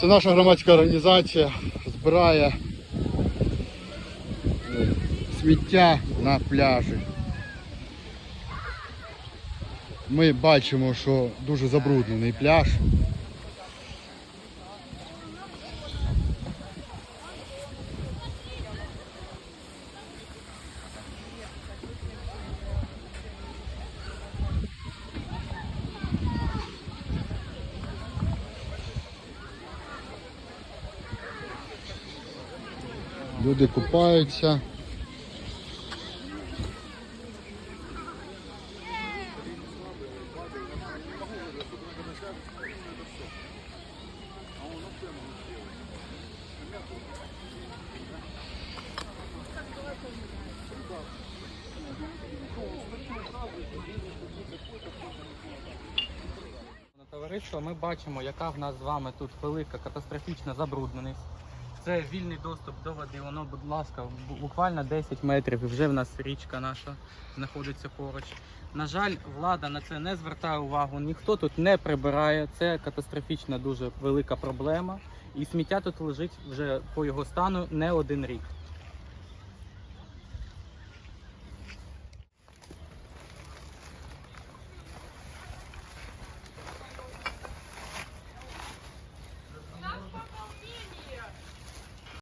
Це наша громадська організація збирає е, сміття на пляжі. Ми бачимо, що дуже забруднений пляж. Люди купаються. Товариство, ми бачимо, яка в нас з вами тут велика катастрофічна забрудненість. Це вільний доступ до води, воно, будь ласка, буквально 10 метрів, і вже в нас річка наша знаходиться поруч. На жаль, влада на це не звертає увагу, ніхто тут не прибирає. Це катастрофічна дуже велика проблема. І сміття тут лежить вже по його стану не один рік.